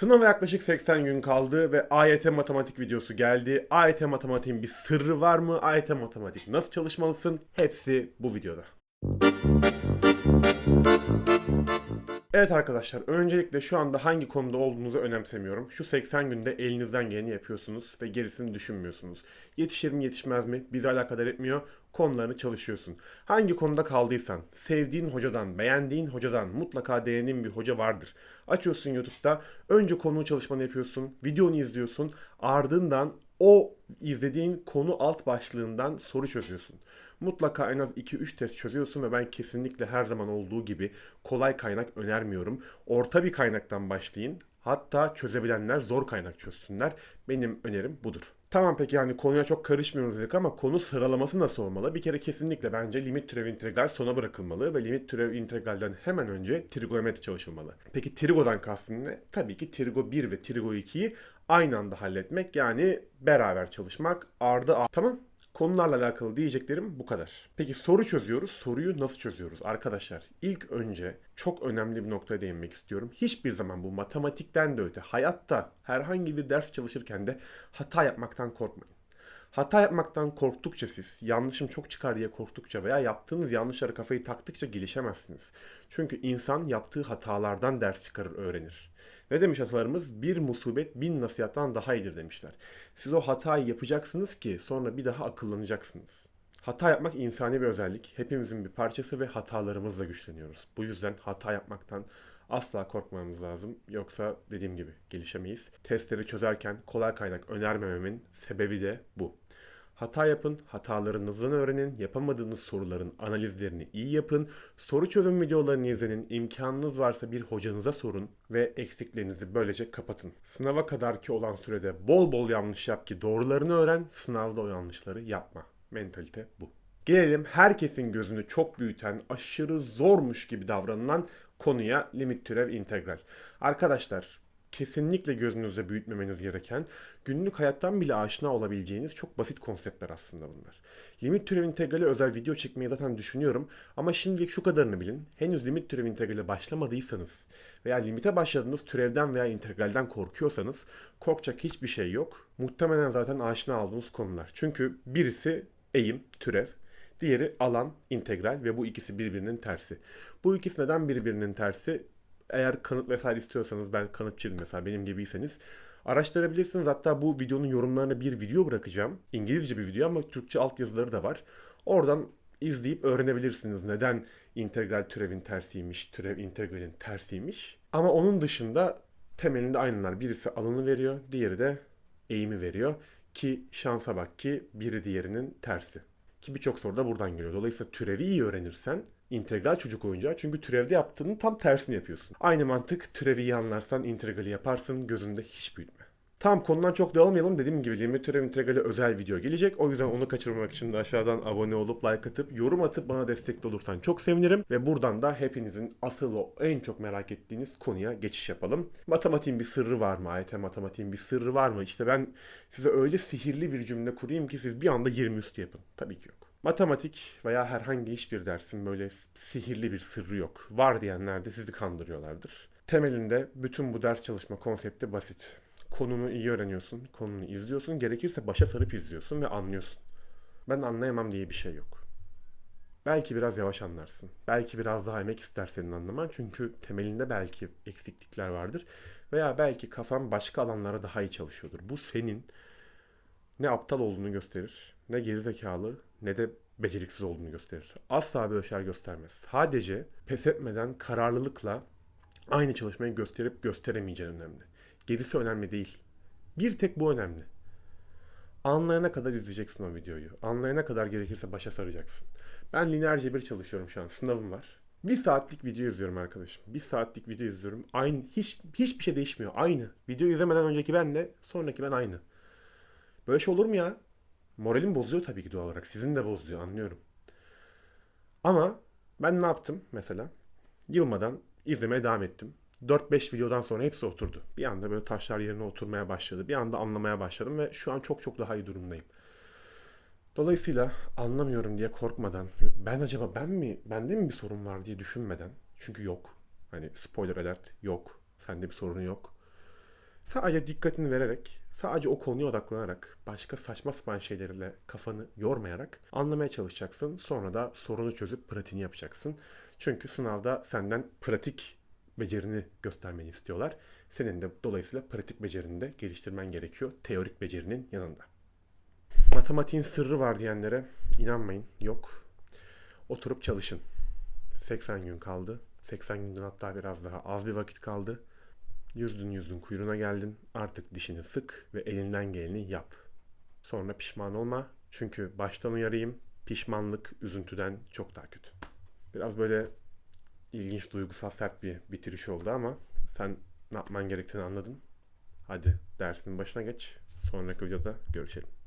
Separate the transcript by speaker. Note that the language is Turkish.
Speaker 1: Sınava yaklaşık 80 gün kaldı ve AYT matematik videosu geldi. AYT matematiğin bir sırrı var mı? AYT matematik nasıl çalışmalısın? Hepsi bu videoda. Evet arkadaşlar, öncelikle şu anda hangi konuda olduğunuzu önemsemiyorum. Şu 80 günde elinizden geleni yapıyorsunuz ve gerisini düşünmüyorsunuz. Yetişir mi yetişmez mi bizi alakadar etmiyor. Konularını çalışıyorsun. Hangi konuda kaldıysan, sevdiğin hocadan, beğendiğin hocadan mutlaka değindiğin bir hoca vardır. Açıyorsun YouTube'da, önce konu çalışmanı yapıyorsun, videonu izliyorsun, ardından o izlediğin konu alt başlığından soru çözüyorsun. Mutlaka en az 2-3 test çözüyorsun ve ben kesinlikle her zaman olduğu gibi kolay kaynak önermiyorum. Orta bir kaynaktan başlayın. Hatta çözebilenler zor kaynak çözsünler. Benim önerim budur. Tamam peki yani konuya çok karışmıyoruz dedik ama konu sıralaması nasıl olmalı? Bir kere kesinlikle bence limit türev integral sona bırakılmalı ve limit türev integralden hemen önce trigonometri çalışılmalı. Peki trigodan kastın ne? Tabii ki trigo 1 ve trigo 2'yi aynı anda halletmek yani beraber çalışmak ardı ar- Tamam Konularla alakalı diyeceklerim bu kadar. Peki soru çözüyoruz. Soruyu nasıl çözüyoruz? Arkadaşlar ilk önce çok önemli bir noktaya değinmek istiyorum. Hiçbir zaman bu matematikten de öte hayatta herhangi bir ders çalışırken de hata yapmaktan korkmayın. Hata yapmaktan korktukça siz, yanlışım çok çıkar diye korktukça veya yaptığınız yanlışlara kafayı taktıkça gelişemezsiniz. Çünkü insan yaptığı hatalardan ders çıkarır, öğrenir. Ne demiş atalarımız? Bir musibet bin nasihattan daha iyidir demişler. Siz o hatayı yapacaksınız ki sonra bir daha akıllanacaksınız. Hata yapmak insani bir özellik. Hepimizin bir parçası ve hatalarımızla güçleniyoruz. Bu yüzden hata yapmaktan asla korkmamamız lazım. Yoksa dediğim gibi gelişemeyiz. Testleri çözerken kolay kaynak önermememin sebebi de bu. Hata yapın, hatalarınızdan öğrenin, yapamadığınız soruların analizlerini iyi yapın, soru çözüm videolarını izlenin, imkanınız varsa bir hocanıza sorun ve eksiklerinizi böylece kapatın. Sınava kadarki olan sürede bol bol yanlış yap ki doğrularını öğren, sınavda o yanlışları yapma. Mentalite bu. Gelelim herkesin gözünü çok büyüten, aşırı zormuş gibi davranılan konuya limit türev integral. Arkadaşlar kesinlikle gözünüzde büyütmemeniz gereken, günlük hayattan bile aşina olabileceğiniz çok basit konseptler aslında bunlar. Limit türev integrali özel video çekmeyi zaten düşünüyorum ama şimdilik şu kadarını bilin. Henüz limit türev integrale başlamadıysanız veya limite başladığınız türevden veya integralden korkuyorsanız korkacak hiçbir şey yok. Muhtemelen zaten aşina olduğunuz konular. Çünkü birisi eğim, türev, Diğeri alan, integral ve bu ikisi birbirinin tersi. Bu ikisi neden birbirinin tersi? Eğer kanıt vesaire istiyorsanız ben kanıtçıyım mesela benim gibiyseniz araştırabilirsiniz. Hatta bu videonun yorumlarına bir video bırakacağım. İngilizce bir video ama Türkçe altyazıları da var. Oradan izleyip öğrenebilirsiniz neden integral türevin tersiymiş, türev integralin tersiymiş. Ama onun dışında temelinde aynılar. Birisi alanı veriyor, diğeri de eğimi veriyor. Ki şansa bak ki biri diğerinin tersi. Ki birçok soru da buradan geliyor. Dolayısıyla türevi iyi öğrenirsen integral çocuk oyuncağı çünkü türevde yaptığının tam tersini yapıyorsun. Aynı mantık türevi iyi anlarsan integrali yaparsın gözünde hiç büyütme. Tam konudan çok dağılmayalım. Dediğim gibi limit türev integrali özel video gelecek. O yüzden onu kaçırmamak için de aşağıdan abone olup like atıp yorum atıp bana destekli olursan çok sevinirim. Ve buradan da hepinizin asıl o en çok merak ettiğiniz konuya geçiş yapalım. Matematiğin bir sırrı var mı? AYT matematiğin bir sırrı var mı? İşte ben size öyle sihirli bir cümle kurayım ki siz bir anda 20 üstü yapın. Tabii ki yok. Matematik veya herhangi hiçbir dersin böyle sihirli bir sırrı yok. Var diyenler de sizi kandırıyorlardır. Temelinde bütün bu ders çalışma konsepti basit. Konunu iyi öğreniyorsun, konunu izliyorsun, gerekirse başa sarıp izliyorsun ve anlıyorsun. Ben anlayamam diye bir şey yok. Belki biraz yavaş anlarsın. Belki biraz daha emek ister senin anlaman. Çünkü temelinde belki eksiklikler vardır. Veya belki kafan başka alanlara daha iyi çalışıyordur. Bu senin ne aptal olduğunu gösterir, ne gerizekalı, ne de beceriksiz olduğunu gösterir. Asla böyle şeyler göstermez. Sadece pes etmeden kararlılıkla aynı çalışmayı gösterip gösteremeyeceğin önemli. Gerisi önemli değil. Bir tek bu önemli. Anlayana kadar izleyeceksin o videoyu. Anlayana kadar gerekirse başa saracaksın. Ben lineer cebir çalışıyorum şu an. Sınavım var. Bir saatlik video izliyorum arkadaşım. Bir saatlik video izliyorum. Aynı hiç hiçbir şey değişmiyor. Aynı. Video izlemeden önceki benle sonraki ben aynı. Böyle şey olur mu ya? Moralim bozuyor tabii ki doğal olarak. Sizin de bozuyor anlıyorum. Ama ben ne yaptım mesela? Yılmadan izlemeye devam ettim. 4-5 videodan sonra hepsi oturdu. Bir anda böyle taşlar yerine oturmaya başladı. Bir anda anlamaya başladım ve şu an çok çok daha iyi durumdayım. Dolayısıyla anlamıyorum diye korkmadan, ben acaba ben mi, bende mi bir sorun var diye düşünmeden, çünkü yok. Hani spoiler alert yok, sende bir sorun yok. Sadece dikkatini vererek, sadece o konuya odaklanarak, başka saçma sapan şeylerle kafanı yormayarak anlamaya çalışacaksın. Sonra da sorunu çözüp pratiğini yapacaksın. Çünkü sınavda senden pratik becerini göstermeni istiyorlar. Senin de dolayısıyla pratik becerini de geliştirmen gerekiyor teorik becerinin yanında. Matematiğin sırrı var diyenlere inanmayın. Yok. Oturup çalışın. 80 gün kaldı. 80 günden hatta biraz daha az bir vakit kaldı. Yüzdün yüzdün kuyruğuna geldin. Artık dişini sık ve elinden geleni yap. Sonra pişman olma. Çünkü baştan uyarayım. Pişmanlık üzüntüden çok daha kötü. Biraz böyle ilginç, duygusal, sert bir bitiriş oldu ama sen ne yapman gerektiğini anladın. Hadi dersinin başına geç. Sonraki videoda görüşelim.